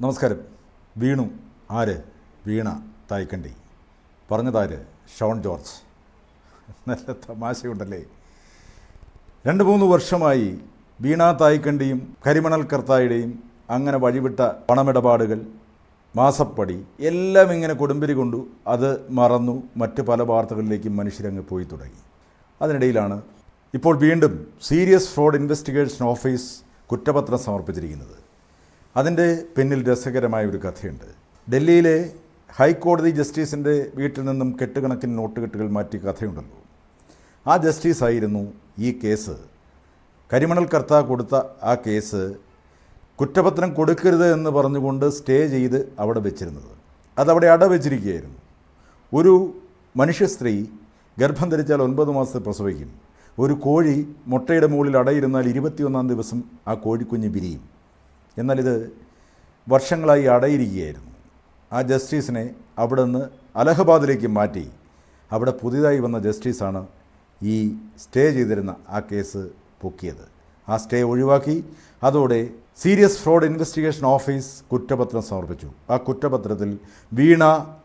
നമസ്കാരം. വീണു. ആര്? വീണ തായ്ക്കണ്ടി. പറഞ്ഞതാര് ഷോൺ ജോർജ്. നല്ല തമാശയുണ്ടല്ലേ? രണ്ട് മൂന്ന് വർഷമായി വീണ തായ്ക്കണ്ടിയും കരിമണൽ കർത്തായുടെയും അങ്ങനെ വഴിവിട്ട പണമിടപാടുകൾ മാസപ്പടി എല്ലാം ഇങ്ങനെ കൊടുമ്പിരി കൊണ്ടു അത് മറന്നു മറ്റ് പല വാർത്തകളിലേക്കും മനുഷ്യരങ്ങ് പോയി തുടങ്ങി. അതിനിടയിലാണ് ഇപ്പോൾ വീണ്ടും സീരിയസ് ഫ്രോഡ് ഇൻവെസ്റ്റിഗേഷൻ ഓഫീസ് കുറ്റപത്രം സമർപ്പിച്ചിരിക്കുന്നത്. അതിന്റെ പിന്നിൽ രസകരമായ ഒരു കഥയുണ്ട്. ഡൽഹിയിലെ ഹൈക്കോടതി ജസ്റ്റിസിന്റെ വീട്ടിൽ നിന്നും കെട്ടുകണക്കിന് നോട്ടുകെട്ടുകൾ മാറ്റി കഥയുണ്ടല്ലോ. ആ ജസ്റ്റിസായിരുന്നു ഈ കേസ്. കരിമണൽ കർത്ത കൊടുത്ത ആ കേസ് കുറ്റപത്രം കൊടുക്കരുത് എന്ന് പറഞ്ഞുകൊണ്ട് സ്റ്റേ ചെയ്ത് അവിടെ വെച്ചിരുന്നത്. അതവിടെ അടവെച്ചിരിക്കുകയായിരുന്നു ഒരു മനുഷ്യ സ്ത്രീ ഗർഭം ധരിച്ചാൽ ഒൻപത് മാസത്തെ പ്രസവിക്കും. ഒരു കോഴി മുട്ടയുടെ മുകളിൽ അടയിരുന്നാൽ ഇരുപത്തിയൊന്നാം ദിവസം ആ കോഴിക്കുഞ്ഞ് വിരിയും. എന്നാൽ ഇത് വർഷങ്ങളായി അടയിരിക്കുകയായിരുന്നു. ആ ജസ്റ്റിസിനെ അവിടെ നിന്ന് അലഹബാദിലേക്ക് മാറ്റി അവിടെ പുതിയതായി വന്ന ജസ്റ്റിസാണ് ഈ സ്റ്റേ ചെയ്തിരുന്ന ആ കേസ് പൊക്കിയത്. ആ സ്റ്റേ ഒഴിവാക്കി അതോടെ സീരിയസ് ഫ്രോഡ് ഇൻവെസ്റ്റിഗേഷൻ ഓഫീസ് കുറ്റപത്രം സമർപ്പിച്ചു. ആ കുറ്റപത്രത്തിൽ വീണ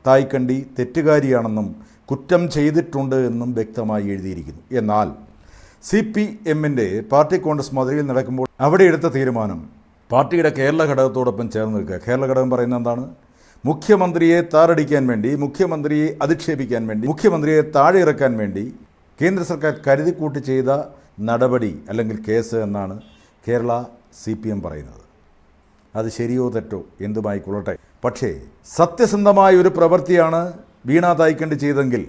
തായ്ക്കണ്ടി തെറ്റുകാരിയാണെന്നും കുറ്റം ചെയ്തിട്ടുണ്ട് എന്നും വ്യക്തമായി എഴുതിയിരിക്കുന്നു. എന്നാൽ സി പി എമ്മിന്റെ പാർട്ടി കോൺഗ്രസ് മധുരയിൽ നടക്കുമ്പോൾ അവിടെ എടുത്ത തീരുമാനം പാർട്ടിയുടെ കേരള ഘടകത്തോടൊപ്പം ചേർന്ന് നിൽക്കുക. കേരള ഘടകം പറയുന്ന എന്താണ്? മുഖ്യമന്ത്രിയെ താറടിക്കാൻ വേണ്ടി മുഖ്യമന്ത്രിയെ അധിക്ഷേപിക്കാൻ വേണ്ടി മുഖ്യമന്ത്രിയെ താഴെ ഇറക്കാൻ വേണ്ടി കേന്ദ്ര സർക്കാർ കരുതിക്കൂട്ടി ചെയ്ത നടപടി അല്ലെങ്കിൽ കേസ് എന്നാണ് കേരള സി പി എം പറയുന്നത്. അത് ശരിയോ തെറ്റോ എന്തുമായിക്കൊള്ളട്ടെ. പക്ഷേ സത്യസന്ധമായ ഒരു പ്രവൃത്തിയാണ് വീണ തായ്ക്കണ്ട് ചെയ്തെങ്കിൽ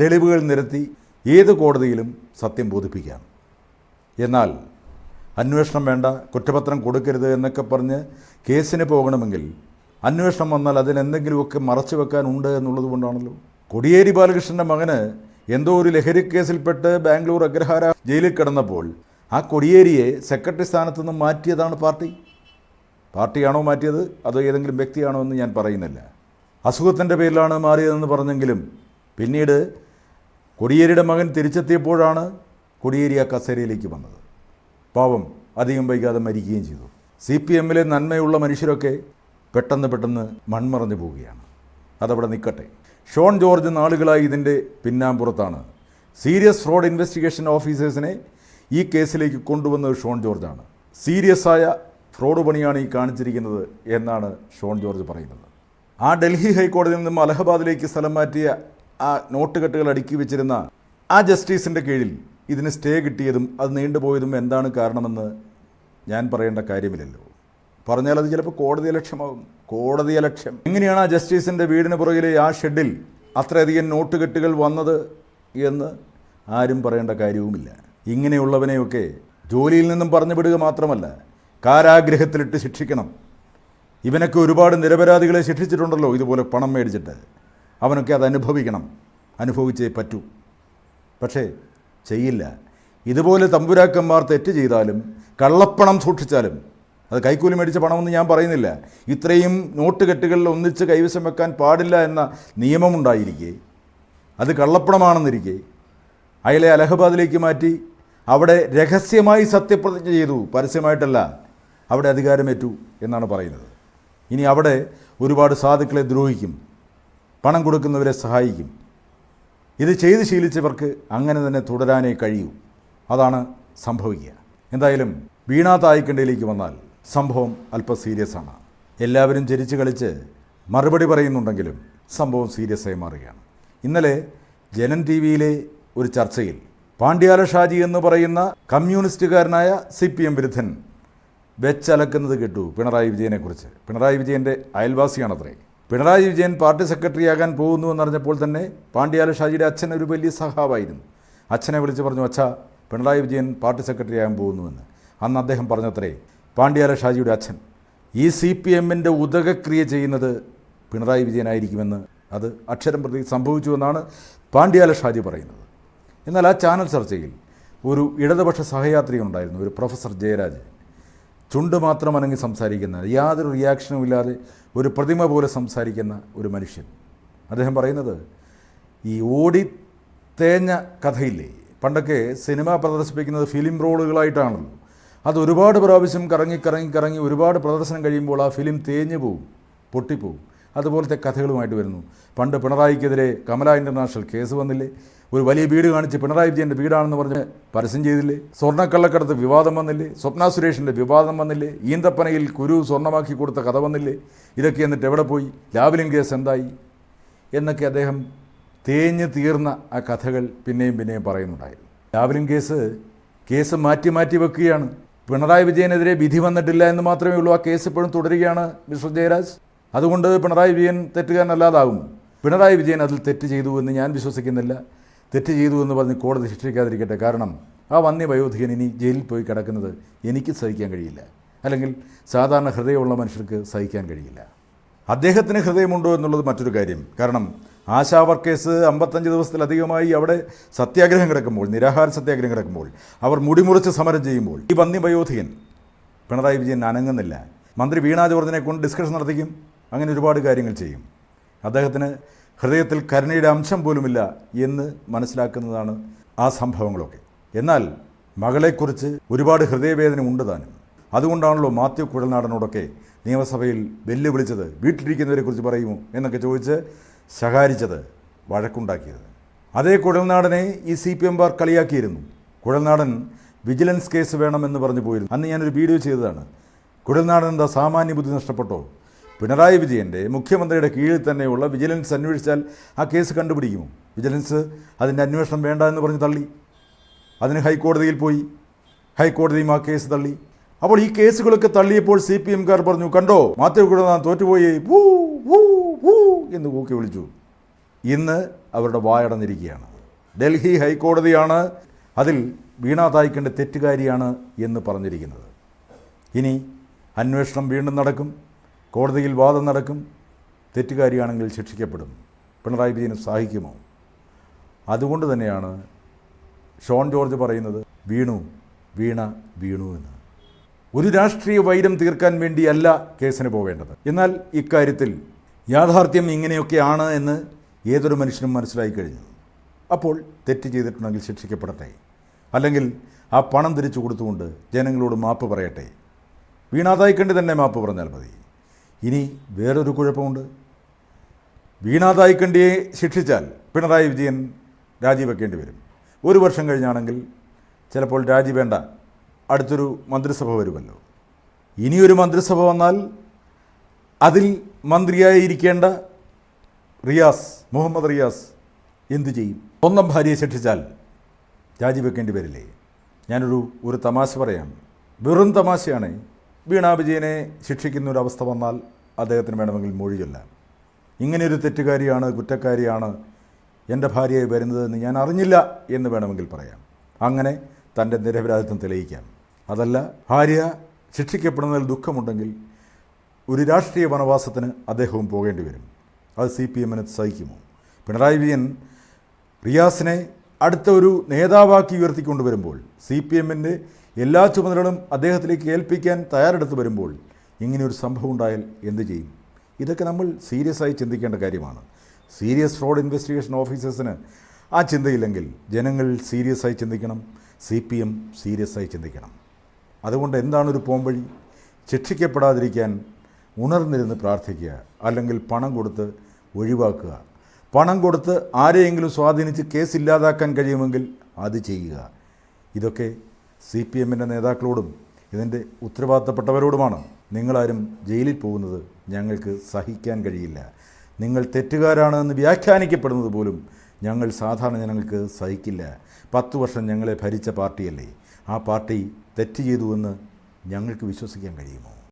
തെളിവുകൾ നിരത്തി ഏത് കോടതിയിലും സത്യം ബോധിപ്പിക്കാം. എന്നാൽ അന്വേഷണം വേണ്ട കുറ്റപത്രം കൊടുക്കരുത് എന്നൊക്കെ പറഞ്ഞ് കേസിന് പോകണമെങ്കിൽ അന്വേഷണം വന്നാൽ അതിനെന്തെങ്കിലുമൊക്കെ മറച്ചു വെക്കാനുണ്ട് എന്നുള്ളത് കൊണ്ടാണല്ലോ. കൊടിയേരി ബാലകൃഷ്ണന്റെ മകന് എന്തോ ഒരു ലഹരി കേസിൽപ്പെട്ട് ബാംഗ്ലൂർ അഗ്രഹാര ജയിലിൽ കിടന്നപ്പോൾ ആ കൊടിയേരിയെ സെക്രട്ടറി സ്ഥാനത്തു നിന്ന് മാറ്റിയതാണ് പാർട്ടി. പാർട്ടിയാണോ മാറ്റിയത്? അതോ ഏതെങ്കിലും വ്യക്തിയാണോ എന്ന് ഞാൻ പറയുന്നില്ല. അസുഖത്തിന്റെ പേരിലാണ് മാറിയതെന്ന് പറഞ്ഞെങ്കിലും പിന്നീട് കൊടിയേരിയുടെ മകൻ തിരിച്ചെത്തിയപ്പോഴാണ് കൊടിയേരി ആ കസേരയിലേക്ക് വന്നത്. പാവം അധികം വൈകാതെ മരിക്കുകയും ചെയ്തു. സി പി എമ്മിലെ നന്മയുള്ള മനുഷ്യരൊക്കെ പെട്ടെന്ന് പെട്ടെന്ന് മൺമറഞ്ഞു പോവുകയാണ്. അതവിടെ നിൽക്കട്ടെ. ഷോൺ ജോർജ് നാളുകളായി ഇതിന്റെ പിന്നാമ്പുറത്താണ്. സീരിയസ് ഫ്രോഡ് ഇൻവെസ്റ്റിഗേഷൻ ഓഫീസേഴ്സിനെ ഈ കേസിലേക്ക് കൊണ്ടുവന്നത് ഷോൺ ജോർജാണ്. സീരിയസ് ആയ ഫ്രോഡ് പണിയാണ് ഈ കാണിച്ചിരിക്കുന്നത് എന്നാണ് ഷോൺ ജോർജ് പറയുന്നത്. ആ ഡൽഹി ഹൈക്കോടതിയിൽ നിന്നും അലഹബാദിലേക്ക് സ്ഥലം മാറ്റിയ ആ നോട്ടുകെട്ടുകൾ അടുക്കി വെച്ചിരുന്ന ആ ജസ്റ്റിസിന്റെ കീഴിൽ ഇതിന് സ്റ്റേ കിട്ടിയതും അത് നീണ്ടുപോയതും എന്താണ് കാരണമെന്ന് ഞാൻ പറയേണ്ട കാര്യമില്ലല്ലോ. പറഞ്ഞാൽ അത് ചിലപ്പോൾ കോടതി ലക്ഷ്യമാകും കോടതി ലക്ഷ്യം എങ്ങനെയാണ് ആ ജസ്റ്റിസിന്റെ വീടിന് പുറകിലെ ആ ഷെഡിൽ അത്രയധികം നോട്ട് കെട്ടുകൾ വന്നത് എന്ന് ആരും പറയേണ്ട കാര്യവുമില്ല. ഇങ്ങനെയുള്ളവനെയൊക്കെ ജോലിയിൽ നിന്നും പറഞ്ഞു വിടുക മാത്രമല്ല കാരാഗ്രഹത്തിലിട്ട് ശിക്ഷിക്കണം. ഇവനൊക്കെ ഒരുപാട് നിരപരാധികളെ ശിക്ഷിച്ചിട്ടുണ്ടല്ലോ ഇതുപോലെ പണം മേടിച്ചിട്ട്. അവനൊക്കെ അത് അനുഭവിക്കണം. അനുഭവിച്ചേ പറ്റൂ. പക്ഷേ ചെയ്യില്ല. ഇതുപോലെ തമ്പുരാക്കന്മാർ തെറ്റ് ചെയ്താലും കള്ളപ്പണം സൂക്ഷിച്ചാലും അത് കൈക്കൂലി മേടിച്ച പണമെന്ന് ഞാൻ പറയുന്നില്ല. ഇത്രയും നോട്ട് കെട്ടുകളിൽ ഒന്നിച്ച് കൈവശം വെക്കാൻ പാടില്ല എന്ന നിയമമുണ്ടായിരിക്കെ. അത് കള്ളപ്പണമാണെന്നിരിക്കെ. അയാളെ അലഹബാദിലേക്ക് മാറ്റി അവിടെ രഹസ്യമായി സത്യപ്രതിജ്ഞ ചെയ്തു. പരസ്യമായിട്ടല്ല അവിടെ അധികാരമേറ്റു എന്നാണ് പറയുന്നത്. ഇനി അവിടെ ഒരുപാട് സാധുക്കളെ ദ്രോഹിക്കും പണം കൊടുക്കുന്നവരെ സഹായിക്കും. ഇത് ചെയ്ത് ശീലിച്ചവർക്ക് അങ്ങനെ തന്നെ തുടരാനേ കഴിയൂ. അതാണ് സംഭവിക്കുക. എന്തായാലും വീണാ തായ്ക്കണ്ടയിലേക്ക് വന്നാൽ സംഭവം അല്പം സീരിയസ് ആണ്. എല്ലാവരും ചിരിച്ച് കളിച്ച് മറുപടി പറയുന്നുണ്ടെങ്കിലും സംഭവം സീരിയസായി മാറുകയാണ്. ഇന്നലെ ജനൻ ടി വിയിലെ ഒരു ചർച്ചയിൽ പാണ്ഡ്യാല ഷാജി എന്ന് പറയുന്ന കമ്മ്യൂണിസ്റ്റുകാരനായ സി പി എം വിരുദ്ധൻ വെച്ചലക്കുന്നത് കേട്ടു പിണറായി വിജയനെക്കുറിച്ച്. പിണറായി വിജയന്റെ അയൽവാസിയാണത്രേ. പിണറായി വിജയൻ പാർട്ടി സെക്രട്ടറിയാകാൻ പോകുന്നു എന്നറിഞ്ഞപ്പോൾ തന്നെ പാണ്ഡ്യാല ഷാജിയുടെ അച്ഛൻ ഒരു വലിയ സഹാവായിരുന്നു അച്ഛനെ വിളിച്ച് പറഞ്ഞു അച്ഛ പിണറായി വിജയൻ പാർട്ടി സെക്രട്ടറിയാകാൻ പോകുന്നുവെന്ന്. അന്ന് അദ്ദേഹം പറഞ്ഞത്രേ പാണ്ഡ്യാല ഷാജിയുടെ അച്ഛൻ ഈ സി പി എമ്മിന്റെ ഉദകക്രിയ ചെയ്യുന്നത് പിണറായി വിജയനായിരിക്കുമെന്ന് അത് അക്ഷരം പ്രതി സംഭവിച്ചുവെന്നാണ് പാണ്ഡ്യാല ഷാജി പറയുന്നത്. എന്നാൽ ആ ചാനൽ ചർച്ചയിൽ ഒരു ഇടതുപക്ഷ സഹയാത്രി ഉണ്ടായിരുന്നു ഒരു പ്രൊഫസർ ജയരാജ് ചുണ്ട് മാത്രം അനങ്ങി സംസാരിക്കുന്ന യാതൊരു റിയാക്ഷനും ഇല്ലാതെ ഒരു പ്രതിമ പോലെ സംസാരിക്കുന്ന ഒരു മനുഷ്യൻ. അദ്ദേഹം പറയുന്നത് ഈ ഓടി തേഞ്ഞ കഥയില്ലേ? പണ്ടൊക്കെ സിനിമ പ്രദർശിപ്പിക്കുന്നത് ഫിലിം റോളുകളായിട്ടാണല്ലോ. അത് ഒരുപാട് പ്രാവശ്യം കറങ്ങി കറങ്ങി കറങ്ങി ഒരുപാട് പ്രദർശനം കഴിയുമ്പോൾ ആ ഫിലിം തേഞ്ഞു പോവും പൊട്ടിപ്പോവും. അതുപോലത്തെ കഥകളുമായിട്ട് വരുന്നു. പണ്ട് പിണറായിക്കെതിരെ കമല ഇന്റർനാഷണൽ കേസ് വന്നില്ലേ? ഒരു വലിയ വീട് കാണിച്ച് പിണറായി വിജയന്റെ വീടാണെന്ന് പറഞ്ഞ് പരസ്യം ചെയ്തില്ലേ? സ്വർണക്കള്ളക്കടത്ത് വിവാദം വന്നില്ലേ? സ്വപ്ന സുരേഷിന്റെ വിവാദം വന്നില്ലേ? ഈന്തപ്പനയിൽ കുരു സ്വർണമാക്കി കൊടുത്ത കഥ വന്നില്ലേ? ഇതൊക്കെ എന്നിട്ട് എവിടെ പോയി? ലാവലിൻ കേസ് എന്തായി? എന്നൊക്കെ അദ്ദേഹം തേഞ്ഞ് തീർന്ന ആ കഥകൾ പിന്നെയും പിന്നെയും പറയുന്നുണ്ടായിരുന്നു ലാവലിൻ കേസ് കേസ് മാറ്റി മാറ്റി വെക്കുകയാണ്. പിണറായി വിജയനെതിരെ വിധി വന്നിട്ടില്ല എന്ന് മാത്രമേ ഉള്ളൂ ആ കേസ് ഇപ്പോഴും തുടരുകയാണ് മിസ്റ്റർ ജയരാജ്. അതുകൊണ്ട് പിണറായി വിജയൻ തെറ്റുകാരനല്ലാതാകും. പിണറായി വിജയൻ അതിൽ തെറ്റ് ചെയ്തു എന്ന് ഞാൻ വിശ്വസിക്കുന്നില്ല. തെറ്റ് ചെയ്തു എന്ന് പറഞ്ഞ് കോടതി ശിക്ഷിക്കാതിരിക്കട്ടെ. കാരണം ആ വന്യ വയോധികൻ ഇനി ജയിലിൽ പോയി കിടക്കുന്നത് എനിക്ക് സഹിക്കാൻ കഴിയില്ല. അല്ലെങ്കിൽ സാധാരണ ഹൃദയമുള്ള മനുഷ്യർക്ക് സഹിക്കാൻ കഴിയില്ല. അദ്ദേഹത്തിന് ഹൃദയമുണ്ടോ എന്നുള്ളത് മറ്റൊരു കാര്യം. കാരണം ആശാവർ കേസ് അമ്പത്തഞ്ച് ദിവസത്തിലധികമായി അവിടെ സത്യാഗ്രഹം കിടക്കുമ്പോൾ നിരാഹാര സത്യാഗ്രഹം കിടക്കുമ്പോൾ അവർ മുടിമുറിച്ച് സമരം ചെയ്യുമ്പോൾ ഈ വന്യ വയോധികൻ പിണറായി വിജയൻ അനങ്ങുന്നില്ല. മന്ത്രി വീണാ ജോർജിനെ കൊണ്ട് ഡിസ്കഷൻ നടത്തിക്കും. അങ്ങനെ ഒരുപാട് കാര്യങ്ങൾ ചെയ്യും. അദ്ദേഹത്തിന് ഹൃദയത്തിൽ കരുണയുടെ അംശം പോലുമില്ല എന്ന് മനസ്സിലാക്കുന്നതാണ് ആ സംഭവങ്ങളൊക്കെ. എന്നാൽ മകളെക്കുറിച്ച് ഒരുപാട് ഹൃദയവേദന ഉണ്ട് താനും. അതുകൊണ്ടാണല്ലോ മാത്യു കുഴൽനാടനോടൊക്കെ നിയമസഭയിൽ വെല്ലുവിളിച്ചത് വീട്ടിലിരിക്കുന്നവരെക്കുറിച്ച് പറയുമോ എന്നൊക്കെ ചോദിച്ച് ശകാരിച്ചത് വഴക്കുണ്ടാക്കിയത്. അതേ കുഴൽനാടനെ ഈ സി പി എംമാർ കളിയാക്കിയിരുന്നു. കുഴൽനാടൻ വിജിലൻസ് കേസ് വേണമെന്ന് പറഞ്ഞു പോയിരുന്നു. അന്ന് ഞാനൊരു വീഡിയോ ചെയ്തതാണ്. കുഴൽനാടൻ എന്താ സാമാന്യ ബുദ്ധി നഷ്ടപ്പെട്ടോ? പിണറായി വിജയന്റെ മുഖ്യമന്ത്രിയുടെ കീഴിൽ തന്നെയുള്ള വിജിലൻസ് അന്വേഷിച്ചാൽ ആ കേസ് കണ്ടുപിടിക്കുമോ? വിജിലൻസ് അതിന്റെ അന്വേഷണം വേണ്ട എന്ന് പറഞ്ഞ് തള്ളി. അതിന് ഹൈക്കോടതിയിൽ പോയി. ഹൈക്കോടതിയും ആ കേസ് തള്ളി. അപ്പോൾ ഈ കേസുകളൊക്കെ തള്ളിയപ്പോൾ സി പി എംകാർ പറഞ്ഞു കണ്ടോ മാത്യു കുടനാഥൻ തോറ്റുപോയി. വൂ വൂ വൂ എന്ന് കൂക്കി വിളിച്ചു. ഇന്ന് അവരുടെ വായടന്നിരിക്കുകയാണ്. ഡൽഹി ഹൈക്കോടതിയാണ് അതിൽ വീണ തായ്ക്കന്റെ തെറ്റുകാരിയാണ് എന്ന് പറഞ്ഞിരിക്കുന്നത്. ഇനി അന്വേഷണം വീണ്ടും നടക്കും. കോടതിയിൽ വാദം നടക്കും തെറ്റുകാരിയാണെങ്കിൽ ശിക്ഷിക്കപ്പെടും. പിണറായി വിജയന് സഹായിക്കുമോ? അതുകൊണ്ട് തന്നെയാണ് ഷോൺ ജോർജ് പറയുന്നത് വീണു വീണ വീണു എന്ന്. ഒരു രാഷ്ട്രീയ വൈരം തീർക്കാൻ വേണ്ടിയല്ല കേസിന് പോവേണ്ടത്. എന്നാൽ ഇക്കാര്യത്തിൽ യാഥാർത്ഥ്യം ഇങ്ങനെയൊക്കെയാണ് എന്ന് ഏതൊരു മനുഷ്യനും മനസ്സിലായി കഴിഞ്ഞു. അപ്പോൾ തെറ്റ് ചെയ്തിട്ടുണ്ടെങ്കിൽ ശിക്ഷിക്കപ്പെടട്ടെ. അല്ലെങ്കിൽ ആ പണം തിരിച്ചു കൊടുത്തുകൊണ്ട് ജനങ്ങളോട് മാപ്പ് പറയട്ടെ. വീണാതായിക്കണ്ടി തന്നെ മാപ്പ് പറഞ്ഞാൽ മതി. ഇനി വേറൊരു കുഴപ്പമുണ്ട്. വീണാതായിക്കണ്ടിയെ ശിക്ഷിച്ചാൽ പിണറായി വിജയൻ രാജിവെക്കേണ്ടി വരും. ഒരു വർഷം കഴിഞ്ഞാണെങ്കിൽ ചിലപ്പോൾ രാജി വേണ്ട. അടുത്തൊരു മന്ത്രിസഭ വരുമല്ലോ. ഇനിയൊരു മന്ത്രിസഭ വന്നാൽ അതിൽ മന്ത്രിയായി ഇരിക്കേണ്ട റിയാസ് മുഹമ്മദ് റിയാസ് എന്തു ചെയ്യും? സ്വന്തം ഭാര്യയെ ശിക്ഷിച്ചാൽ രാജിവെക്കേണ്ടി വരില്ലേ? ഞാനൊരു ഒരു തമാശ പറയാം. വെറും തമാശയാണ്. വീണാ വിജയനെ ശിക്ഷിക്കുന്ന ഒരു അവസ്ഥ വന്നാൽ അദ്ദേഹത്തിന് വേണമെങ്കിൽ മൊഴി ചൊല്ലാം ഇങ്ങനെയൊരു തെറ്റുകാരിയാണ് കുറ്റക്കാരിയാണ് എന്റെ ഭാര്യയായി വരുന്നതെന്ന് ഞാൻ അറിഞ്ഞില്ല എന്ന് വേണമെങ്കിൽ പറയാം. അങ്ങനെ തന്റെ നിരപരാധിത്വം തെളിയിക്കാം. അതല്ല ഭാര്യ ശിക്ഷിക്കപ്പെടുന്നതിൽ ദുഃഖമുണ്ടെങ്കിൽ ഒരു രാഷ്ട്രീയ വനവാസത്തിന് അദ്ദേഹവും പോകേണ്ടി വരും. അത് സി പി എമ്മിന് സഹിക്കുമോ? പിണറായി വിജയൻ റിയാസിനെ അടുത്ത ഒരു നേതാവാക്കി ഉയർത്തിക്കൊണ്ടുവരുമ്പോൾ സി പി എമ്മിന്റെ എല്ലാ ചുമതലകളും അദ്ദേഹത്തിലേക്ക് ഏൽപ്പിക്കാൻ തയ്യാറെടുത്ത് വരുമ്പോൾ ഇങ്ങനെയൊരു സംഭവം ഉണ്ടായാൽ എന്ത് ചെയ്യും? ഇതൊക്കെ നമ്മൾ സീരിയസ് ആയി ചിന്തിക്കേണ്ട കാര്യമാണ്. സീരിയസ് ഫ്രോഡ് ഇൻവെസ്റ്റിഗേഷൻ ഓഫീസേഴ്സിന് ആ ചിന്തയില്ലെങ്കിൽ ജനങ്ങൾ സീരിയസ് ആയി ചിന്തിക്കണം. സി പി എം സീരിയസ് ആയി ചിന്തിക്കണം. അതുകൊണ്ട് എന്താണൊരു പോംവഴി? ശിക്ഷിക്കപ്പെടാതിരിക്കാൻ ഉണർന്നിരുന്ന് പ്രാർത്ഥിക്കുക. അല്ലെങ്കിൽ പണം കൊടുത്ത് ഒഴിവാക്കുക. പണം കൊടുത്ത് ആരെയെങ്കിലും സ്വാധീനിച്ച് കേസ് ഇല്ലാതാക്കാൻ കഴിയുമെങ്കിൽ അത് ചെയ്യുക. ഇതൊക്കെ സി പി എമ്മിന്റെ നേതാക്കളോടും ഇതിന്റെ ഉത്തരവാദിത്തപ്പെട്ടവരോടുമാണ്. നിങ്ങളാരും ജയിലിൽ പോകുന്നത് ഞങ്ങൾക്ക് സഹിക്കാൻ കഴിയില്ല. നിങ്ങൾ തെറ്റുകാരാണ് എന്ന് വ്യാഖ്യാനിക്കപ്പെടുന്നത് പോലും ഞങ്ങൾ സാധാരണ ജനങ്ങൾക്ക് സഹിക്കില്ല. പത്ത് വർഷം ഞങ്ങളെ ഭരിച്ച പാർട്ടിയല്ലേ? ആ പാർട്ടി തെറ്റ് ചെയ്തുവെന്ന് ഞങ്ങൾക്ക് വിശ്വസിക്കാൻ കഴിയുമോ?